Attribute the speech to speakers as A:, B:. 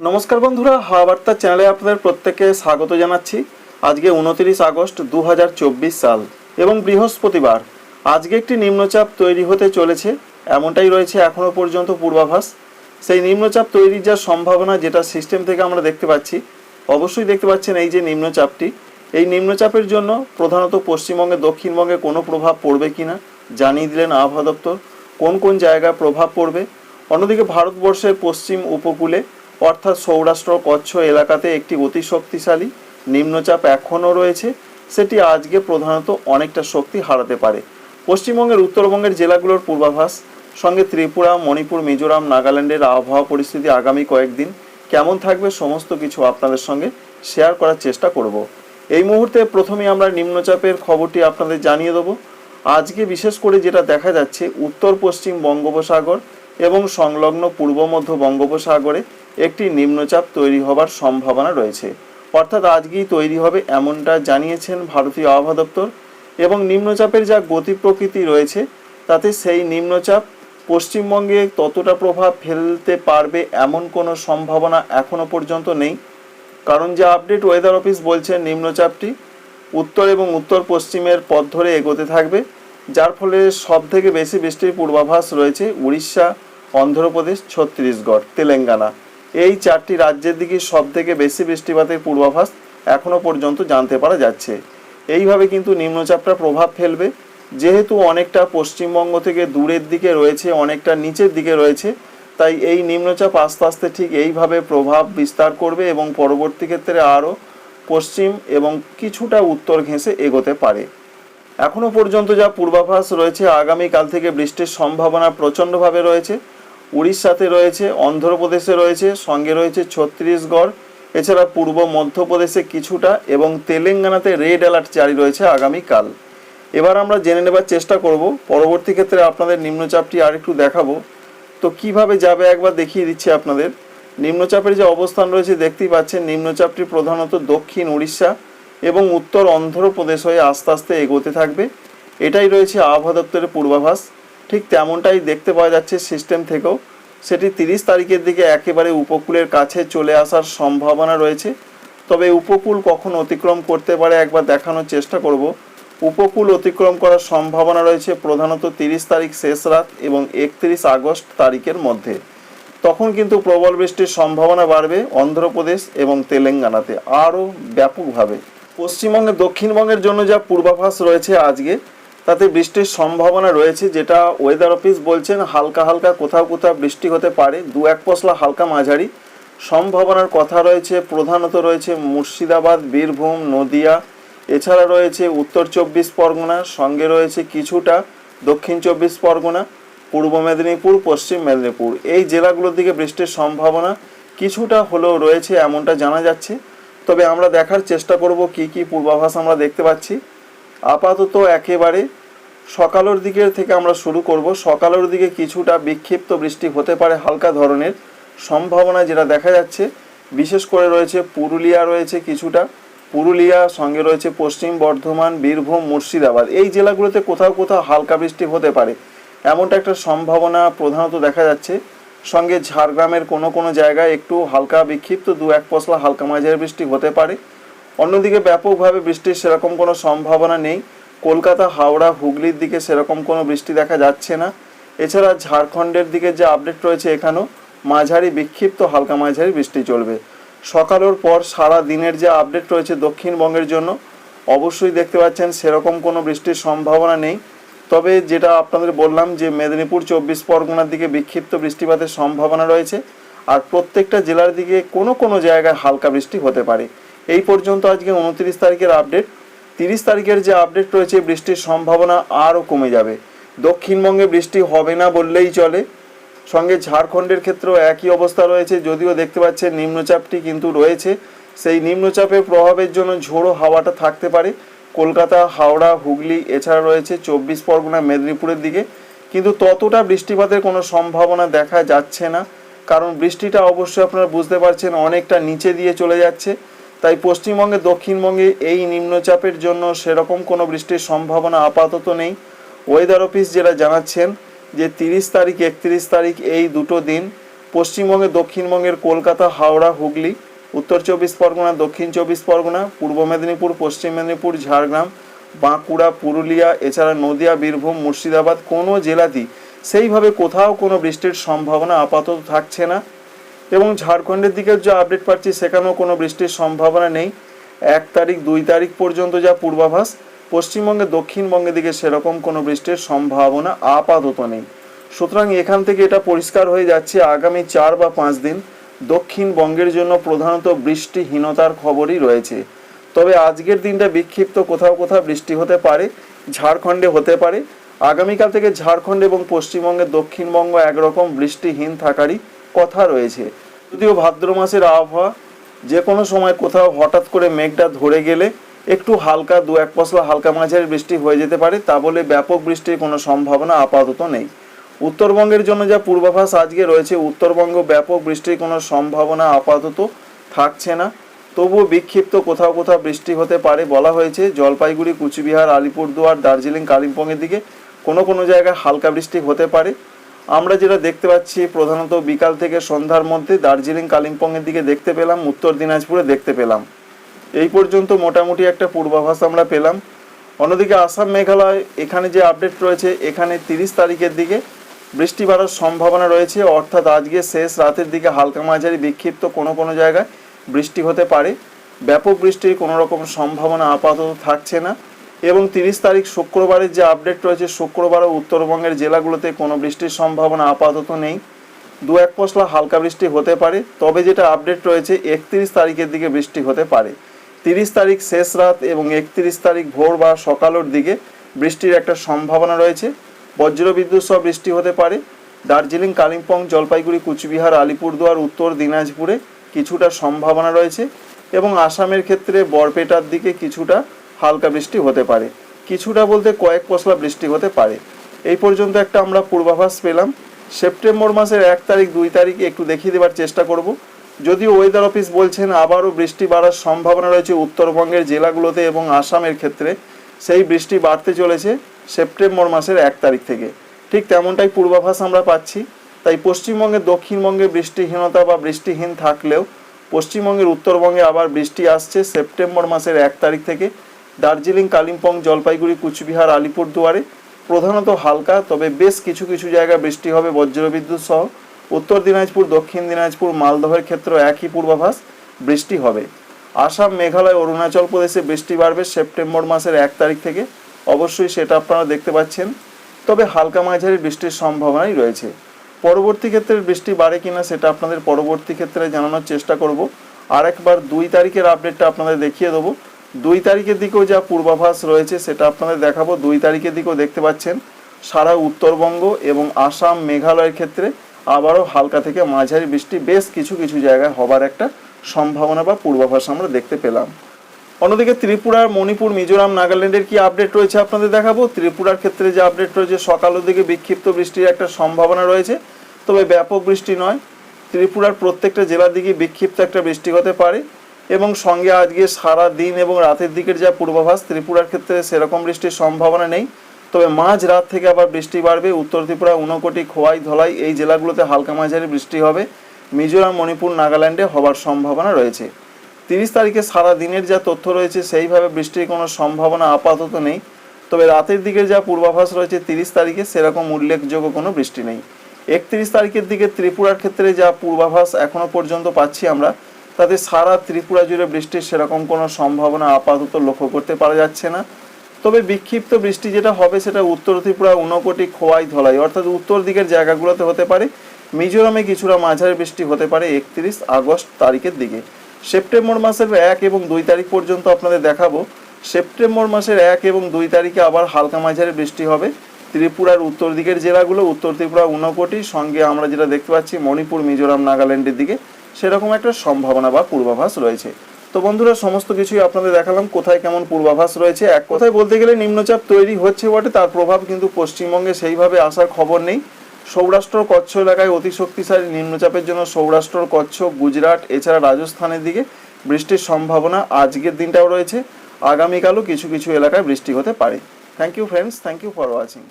A: নমস্কার বন্ধুরা হাওয়া বার্তা চ্যানেলে আপনাদের প্রত্যেককে স্বাগত জানাচ্ছি। আজকে উনতিরিশ আগস্ট দু হাজার চব্বিশ সাল এবং বৃহস্পতিবার। আজকে একটি নিম্নচাপ তৈরি হতে চলেছে, এমনটাই রয়েছে এখনও পর্যন্ত পূর্বাভাস। সেই নিম্নচাপ তৈরির যা সম্ভাবনা, যেটা সিস্টেম থেকে আমরা দেখতে পাচ্ছি, অবশ্যই দেখতে পাচ্ছেন এই যে নিম্নচাপটি। এই নিম্নচাপের জন্য প্রধানত পশ্চিমবঙ্গে, দক্ষিণবঙ্গে কোনো প্রভাব পড়বে কিনা, জানিয়ে দিলেন আবহাওয়া দপ্তর। কোন কোন জায়গায় প্রভাব পড়বে? অন্যদিকে ভারতবর্ষের পশ্চিম উপকূলে অর্থাৎ সৌরাষ্ট্র কচ্ছ এলাকাতে একটি অতি শক্তিশালী নিম্নচাপ এখনও রয়েছে, সেটি আজকে প্রধানত অনেকটা শক্তি হারাতে পারে। পশ্চিমবঙ্গের উত্তরবঙ্গের জেলাগুলোর পূর্বাভাস, সঙ্গে ত্রিপুরা, মণিপুর, মিজোরাম, নাগাল্যান্ডের আবহাওয়া পরিস্থিতি আগামী কয়েকদিন কেমন থাকবে সমস্ত কিছু আপনাদের সঙ্গে শেয়ার করার চেষ্টা করব। এই মুহূর্তে প্রথমে আমরা নিম্নচাপের খবরটি আপনাদের জানিয়ে দেবো। আজকে বিশেষ করে যেটা দেখা যাচ্ছে উত্তর পশ্চিম বঙ্গোপসাগর এবং সংলগ্ন পূর্ব মধ্য বঙ্গোপসাগরে একটি নিম্নচাপ তৈরি হবার সম্ভাবনা রয়েছে। অর্থাৎ আজকেই তৈরি হবে এমনটা জানিয়েছেন ভারতীয় আবহাওয়া দপ্তর এবং নিম্নচাপের যা গতি প্রকৃতি রয়েছে, তাতে সেই নিম্নচাপ পশ্চিমবঙ্গে ততটা প্রভাব ফেলতে পারবে এমন কোনো সম্ভাবনা এখনও পর্যন্ত নেই। কারণ যে আপডেট ওয়েদার অফিস বলছে, নিম্নচাপটি উত্তর এবং উত্তর পশ্চিমের পথ ধরে এগোতে থাকবে, যার ফলে সব থেকে বেশি বৃষ্টির পূর্বাভাস রয়েছে উড়িষ্যা, অন্ধ্রপ্রদেশ, ছত্তিশগড়, তেলেঙ্গানা। এই চারটি রাজ্যের দিকে সব থেকে বেশি বৃষ্টিপাতের পূর্বাভাস এখনও পর্যন্ত জানতে পারা যাচ্ছে। এইভাবে কিন্তু নিম্নচাপটা প্রভাব ফেলবে। যেহেতু অনেকটা পশ্চিমবঙ্গ থেকে দূরের দিকে রয়েছে, অনেকটা নিচের দিকে রয়েছে, তাই এই নিম্নচাপ আস্তে আস্তে ঠিক এইভাবে প্রভাব বিস্তার করবে এবং পরবর্তী ক্ষেত্রে আরও পশ্চিম এবং কিছুটা উত্তর ঘেঁষে এগোতে পারে। এখনও পর্যন্ত যা পূর্বাভাস রয়েছে, আগামীকাল থেকে বৃষ্টির সম্ভাবনা প্রচণ্ডভাবে রয়েছে। উড়িষ্যাতে রয়েছে, অন্ধ্রপ্রদেশে রয়েছে, সঙ্গে রয়েছে ছত্তিশগড়, এছাড়া পূর্ব মধ্যপ্রদেশে কিছুটা এবং তেলেঙ্গানাতে রেড অ্যালার্ট জারি রয়েছে আগামীকাল। এবার আমরা জেনে নেবার চেষ্টা করব, পরবর্তী ক্ষেত্রে আপনাদের নিম্নচাপটি আরেকটু দেখাবো। তো কীভাবে যাবে একবার দেখিয়ে দিচ্ছি আপনাদের। নিম্নচাপের যে অবস্থান রয়েছে দেখতেই পাচ্ছেন, নিম্নচাপটি প্রধানত দক্ষিণ উড়িষ্যা এবং উত্তর অন্ধ্রপ্রদেশ হয়ে আস্তে আস্তে এগোতে থাকবে। এটাই রয়েছে আবহাওয়া দপ্তরের পূর্বাভাস। ঠিক তেমনটাই দেখতে পাওয়া যাচ্ছে সিস্টেম থেকেও। সেটি তিরিশ তারিখের দিকে একেবারে উপকূলের কাছে চলে আসার সম্ভাবনা রয়েছে। তবে উপকূল কখন অতিক্রম করতে পারে একবার দেখানোর চেষ্টা করব। উপকূল অতিক্রম করার সম্ভাবনা রয়েছে প্রধানত তিরিশ তারিখ শেষ রাত এবং একত্রিশ আগস্ট তারিখের মধ্যে। তখন কিন্তু প্রবল বৃষ্টির সম্ভাবনা বাড়বে অন্ধ্রপ্রদেশ এবং তেলেঙ্গানাতে আরও ব্যাপকভাবে। পশ্চিমবঙ্গে দক্ষিণবঙ্গের জন্য যা পূর্বাভাস রয়েছে আজকে তাতে বৃষ্টির সম্ভাবনা রয়েছে, যেটা ওয়েদার অফিস বলছেন হালকা হালকা কোথাও কোথাও বৃষ্টি হতে পারে, দু এক পশলা হালকা মাঝারি। সম্ভাবনার কথা রয়েছে, প্রধানত রয়েছে মুর্শিদাবাদ, বীরভূম, নদিয়া, এছাড়া রয়েছে উত্তর চব্বিশ পরগনা, সঙ্গে রয়েছে কিছুটা দক্ষিণ চব্বিশ পরগনা, পূর্ব মেদিনীপুর, পশ্চিম মেদিনীপুর। এই জেলাগুলোর দিকে বৃষ্টির সম্ভাবনা কিছুটা হলেও রয়েছে, এমনটা জানা যাচ্ছে। তবে আমরা দেখার চেষ্টা করব কি কি পূর্বাভাস আমরা দেখতে পাচ্ছি। আপাতত একেবারে সকালের দিকের থেকে আমরা শুরু করব। সকালের দিকে কিছুটা বিক্ষিপ্ত বৃষ্টি হতে পারে হালকা ধরনের সম্ভাবনা যেটা দেখা যাচ্ছে। বিশেষ করে রয়েছে পুরুলিয়া রয়েছে কিছুটা। পুরুলিয়া, সঙ্গে রয়েছে পশ্চিম বর্ধমান, বীরভূম, মুর্শিদাবাদ। এই জেলাগুলোতে কোথাও কোথাও হালকা বৃষ্টি হতে পারে। এমনটা একটা সম্ভাবনা প্রধানত দেখা যাচ্ছে। সঙ্গে ঝাড়গ্রামের কোনো কোনো জায়গায় একটু হালকা বিক্ষিপ্ত দু এক পশলা হালকা মাঝারি বৃষ্টি হতে পারে। অন্যদিকে ব্যাপকভাবে বৃষ্টির সেরকম কোনো সম্ভাবনা নেই। কলকাতা, হাওড়া, হুগলির দিকে সেরকম কোনো বৃষ্টি দেখা যাচ্ছে না। এছাড়া ঝাড়খণ্ডের দিকে যে আপডেট রয়েছে এখানেও মাঝারি বিক্ষিপ্ত, হালকা মাঝারি বৃষ্টি চলবে। সকালের পর সারা দিনের যে আপডেট রয়েছে দক্ষিণবঙ্গের জন্য, অবশ্যই দেখতে পাচ্ছেন সেরকম কোনো বৃষ্টির সম্ভাবনা নেই। তবে যেটা আপনাদের বললাম যে মেদিনীপুর চব্বিশ পরগনার দিকে বিক্ষিপ্ত বৃষ্টিপাতের সম্ভাবনা রয়েছে, আর প্রত্যেকটা জেলার দিকে কোনো কোনো জায়গায় হালকা বৃষ্টি হতে পারে। এই পর্যন্ত আজকে উনত্রিশ তারিখের আপডেট তিরিশ তারিখের যে আপডেট রয়েছে, বৃষ্টির সম্ভাবনা আরও কমে যাবে। দক্ষিণবঙ্গে বৃষ্টি হবে না বললেই চলে। সঙ্গে ঝাড়খণ্ডের ক্ষেত্রেও একই অবস্থা রয়েছে, যদিও দেখতে পাচ্ছেন নিম্নচাপটি কিন্তু রয়েছে। সেই নিম্নচাপের প্রভাবের জন্য ঝোড়ো হাওয়াটা থাকতে পারে। কলকাতা, হাওড়া, হুগলি এছাড়া রয়েছে চব্বিশ পরগনা, মেদিনীপুরের দিকে। কিন্তু ততটা বৃষ্টিপাতের কোনো সম্ভাবনা দেখা যাচ্ছে না। কারণ বৃষ্টিটা অবশ্যই আপনারা বুঝতে পারছেন, অনেকটা নিচে দিয়ে চলে যাচ্ছে। তাই পশ্চিমবঙ্গে, দক্ষিণবঙ্গে এই নিম্নচাপের জন্য সেরকম কোনো বৃষ্টির সম্ভাবনা আপাতত নেই। ওয়েদার অফিস যেটা জানাচ্ছেন যে তিরিশ তারিখ, একত্রিশ তারিখ এই দুটো দিন পশ্চিমবঙ্গে, দক্ষিণবঙ্গের কলকাতা, হাওড়া, হুগলি, উত্তর চব্বিশ পরগনা, দক্ষিণ চব্বিশ পরগনা, পূর্ব মেদিনীপুর, পশ্চিম মেদিনীপুর, ঝাড়গ্রাম, বাঁকুড়া, পুরুলিয়া, এছাড়া নদিয়া, বীরভূম, মুর্শিদাবাদ কোনো জেলাতেই সেইভাবে কোথাও কোনো বৃষ্টির সম্ভাবনা আপাতত থাকছে না। এবং ঝাড়খণ্ডের দিকে যে আপডেট পাচ্ছি, সেখানেও কোনো বৃষ্টির সম্ভাবনা নেই। এক তারিখ, দুই তারিখ পর্যন্ত যা পূর্বাভাস, পশ্চিমবঙ্গে দক্ষিণবঙ্গের দিকে সেরকম কোনো বৃষ্টির সম্ভাবনা আপাতত নেই। সুতরাং এখান থেকে এটা পরিষ্কার হয়ে যাচ্ছে, আগামী চার বা পাঁচ দিন দক্ষিণবঙ্গের জন্য প্রধানত বৃষ্টিহীনতার খবরই রয়েছে। তবে আজকের দিনটা বিক্ষিপ্ত, কোথাও কোথাও বৃষ্টি হতে পারে, ঝাড়খণ্ডে হতে পারে। আগামীকাল থেকে ঝাড়খণ্ড এবং পশ্চিমবঙ্গের দক্ষিণবঙ্গ একরকম বৃষ্টিহীন থাকারই কথা রয়েছে। যদিও ভাদ্র মাসের আবহাওয়া, যে কোনো সময় কোথাও হঠাৎ করে মেঘটা ধরে গেলে একটু হালকা দু এক পশলা হালকা মাঝারি বৃষ্টি হয়ে যেতে পারে, তা বলে ব্যাপক বৃষ্টির কোনো সম্ভাবনা আপাতত নেই। উত্তরবঙ্গের জন্য যা পূর্বাভাস আজকে রয়েছে, উত্তরবঙ্গ ব্যাপক বৃষ্টির কোনো সম্ভাবনা আপাতত থাকছে না। তবুও বিক্ষিপ্ত কোথাও কোথাও বৃষ্টি হতে পারে বলা হয়েছে, জলপাইগুড়ি, কুচবিহার, আলিপুরদুয়ার, দার্জিলিং, কালিম্পংয়ের দিকে কোনো কোনো জায়গায় হালকা বৃষ্টি হতে পারে। আমরা যেটা দেখতে পাচ্ছি, প্রধানত বিকাল থেকে সন্ধ্যার মধ্যে দার্জিলিং, কালিম্পংয়ের দিকে দেখতে পেলাম, উত্তর দিনাজপুরে দেখতে পেলাম। এই পর্যন্ত মোটামুটি একটা পূর্বাভাস আমরা পেলাম। অন্যদিকে আসাম মেঘালয়, এখানে যে আপডেট রয়েছে, এখানে তিরিশ তারিখের দিকে বৃষ্টি বাড়ার সম্ভাবনা রয়েছে। অর্থাৎ আজকে শেষ রাতের দিকে হালকা মাঝারি বিক্ষিপ্ত কোনো কোনো জায়গায় বৃষ্টি হতে পারে। ব্যাপক বৃষ্টির কোনো রকম সম্ভাবনা আপাতত থাকছে না। এবং তিরিশ তারিখ শুক্রবারের যে আপডেট রয়েছে শুক্রবারও উত্তরবঙ্গের জেলাগুলোতে কোনো বৃষ্টির সম্ভাবনা আপাতত নেই। দু এক পশলা হালকা বৃষ্টি হতে পারে, তবে যেটা আপডেট রয়েছে, একত্রিশ তারিখের দিকে বৃষ্টি হতে পারে। তিরিশ তারিখ শেষ রাত এবং একত্রিশ তারিখ ভোর বা সকালের দিকে বৃষ্টির একটা সম্ভাবনা রয়েছে। বজ্রবিদ্যুৎ সহ বৃষ্টি হতে পারে। দার্জিলিং, কালিম্পং, জলপাইগুড়ি, কুচবিহার, আলিপুরদুয়ার, উত্তর দিনাজপুরে কিছুটা সম্ভাবনা রয়েছে এবং আসামের ক্ষেত্রে বরপেটার দিকে কিছুটা হালকা বৃষ্টি হতে পারে। কিছুটা বলতে কয়েক পশলা বৃষ্টি হতে পারে। এই পর্যন্ত একটা আমরা পূর্বাভাস পেলাম। সেপ্টেম্বর মাসের এক তারিখ, দুই তারিখে একটু দেখিয়ে দেবার চেষ্টা করব। যদিও ওয়েদার অফিস বলছেন, আবারও বৃষ্টি বাড়ার সম্ভাবনা রয়েছে উত্তরবঙ্গের জেলাগুলোতে এবং আসামের ক্ষেত্রে। সেই বৃষ্টি বাড়তে চলেছে সেপ্টেম্বর মাসের এক তারিখ থেকে। ঠিক তেমনটাই পূর্বাভাস আমরা পাচ্ছি। তাই পশ্চিমবঙ্গে, দক্ষিণবঙ্গে বৃষ্টিহীনতা বা বৃষ্টিহীন থাকলেও পশ্চিমবঙ্গের উত্তরবঙ্গে আবার বৃষ্টি আসছে সেপ্টেম্বর মাসের এক তারিখ থেকে। দার্জিলিং, কালিম্পং, জলপাইগুড়ি, কুচবিহার, আলিপুরদুয়ারে। প্রধানত হালকা, তবে বেশ কিছু কিছু জায়গায় বৃষ্টি হবে বজ্রবিদ্যুৎ সহ। উত্তর দিনাজপুর, দক্ষিণ দিনাজপুর, মালদহের ক্ষেত্রে একই পূর্বাভাস, বৃষ্টি হবে। আসাম, মেঘালয়, অরুণাচল প্রদেশে বৃষ্টি বাড়বে সেপ্টেম্বর মাসের এক তারিখ থেকে। অবশ্যই সেটা আপনারা দেখতে পাচ্ছেন। তবে হালকা মাঝারি বৃষ্টির সম্ভাবনাই রয়েছে। পরবর্তী ক্ষেত্রে বৃষ্টি বাড়ে কিনা সেটা আপনাদের পরবর্তী ক্ষেত্রে জানানোর চেষ্টা করব। আরেকবার দুই তারিখের আপডেটটা আপনাদের দেখিয়ে দেবো। দুই তারিখের দিকেও যা পূর্বাভাস রয়েছে সেটা আপনাদের দেখাবো। দুই তারিখের দিকেও দেখতে পাচ্ছেন, সারা উত্তরবঙ্গ এবং আসাম মেঘালয়ের ক্ষেত্রে আবারও হালকা থেকে মাঝারি বৃষ্টি, বেশ কিছু কিছু জায়গায় হবার একটা সম্ভাবনা বা পূর্বাভাস আমরা দেখতে পেলাম। অন্যদিকে ত্রিপুরার মণিপুর, মিজোরাম, নাগাল্যান্ডের কি আপডেট রয়েছে আপনাদের দেখাবো? ত্রিপুরার ক্ষেত্রে যে আপডেট রয়েছে, সকালের দিকে বিক্ষিপ্ত বৃষ্টির একটা সম্ভাবনা রয়েছে, তবে ব্যাপক বৃষ্টি নয়। ত্রিপুরার প্রত্যেকটা জেলার দিকে বিক্ষিপ্ত একটা বৃষ্টি হতে পারে। এবং সঙ্গে আজকে সারা দিন এবং রাতের দিকের যা পূর্বাভাস, ত্রিপুরার ক্ষেত্রে সেরকম বৃষ্টির সম্ভাবনা নেই। তবে মাঝ রাত থেকে আবার বৃষ্টি বাড়বে। উত্তর ত্রিপুরা, ঊনকোটি, খোয়াই, ধলাই এই জেলাগুলোতে হালকা মাঝারি বৃষ্টি হবে। মিজোরাম, মণিপুর, নাগাল্যান্ডে হবার সম্ভাবনা রয়েছে। তিরিশ তারিখে সারা দিনের যা তথ্য রয়েছে, সেইভাবে বৃষ্টির কোনো সম্ভাবনা আপাতত নেই। তবে রাতের দিকের যা পূর্বাভাস রয়েছে, তিরিশ তারিখে সেরকম উল্লেখযোগ্য কোনো বৃষ্টি নেই। একত্রিশ তারিখের দিকে ত্রিপুরার ক্ষেত্রে যা পূর্বাভাস এখনও পর্যন্ত পাচ্ছি আমরা তাতে সারা ত্রিপুরা জুড়ে বৃষ্টির সেরকম কোনো সম্ভাবনা আপাতত লক্ষ্য করতে পারা যাচ্ছে না। তবে বিক্ষিপ্ত বৃষ্টি যেটা হবে সেটা উত্তর ত্রিপুরা ঊনকোটি খোয়াই ধলাই, অর্থাৎ উত্তর দিকের জায়গাগুলোতে হতে পারে। মিজোরামে কিছুটা মাঝারি বৃষ্টি হতে পারে একত্রিশ আগস্ট তারিখের দিকে। সেপ্টেম্বর মাসের এক এবং দুই তারিখ পর্যন্ত আপনাদের দেখাবো। সেপ্টেম্বর মাসের এক এবং দুই তারিখে আবার হালকা মাঝারি বৃষ্টি হবে। ত্রিপুরার উত্তর দিকের জেলাগুলো, উত্তর ত্রিপুরা ঊনকোটি, সঙ্গে আমরা যেটা দেখতে পাচ্ছি মণিপুর, মিজোরাম, নাগাল্যান্ডের দিকে। সেরকম একটা সম্ভাবনা বা পূর্বাভাস রয়েছে। তো বন্ধুরা, সমস্ত কিছুই আপনাদের দেখালাম, কোথায় কেমন পূর্বাভাস রয়েছে। এক কথায় বলতে গেলে নিম্নচাপ তৈরি হচ্ছে বটে, তার প্রভাব কিন্তু পশ্চিমবঙ্গে সেইভাবে আসার খবর নেই। সৌরাষ্ট্র কচ্ছ এলাকায় অতি শক্তিশালী নিম্নচাপের জন্য সৌরাষ্ট্র কচ্ছ গুজরাট, এছাড়া রাজস্থানের দিকে বৃষ্টির সম্ভাবনা আজকের দিনটাও রয়েছে। আগামীকালও কিছু কিছু এলাকায় বৃষ্টি হতে পারে। Thank you friends thank you for watching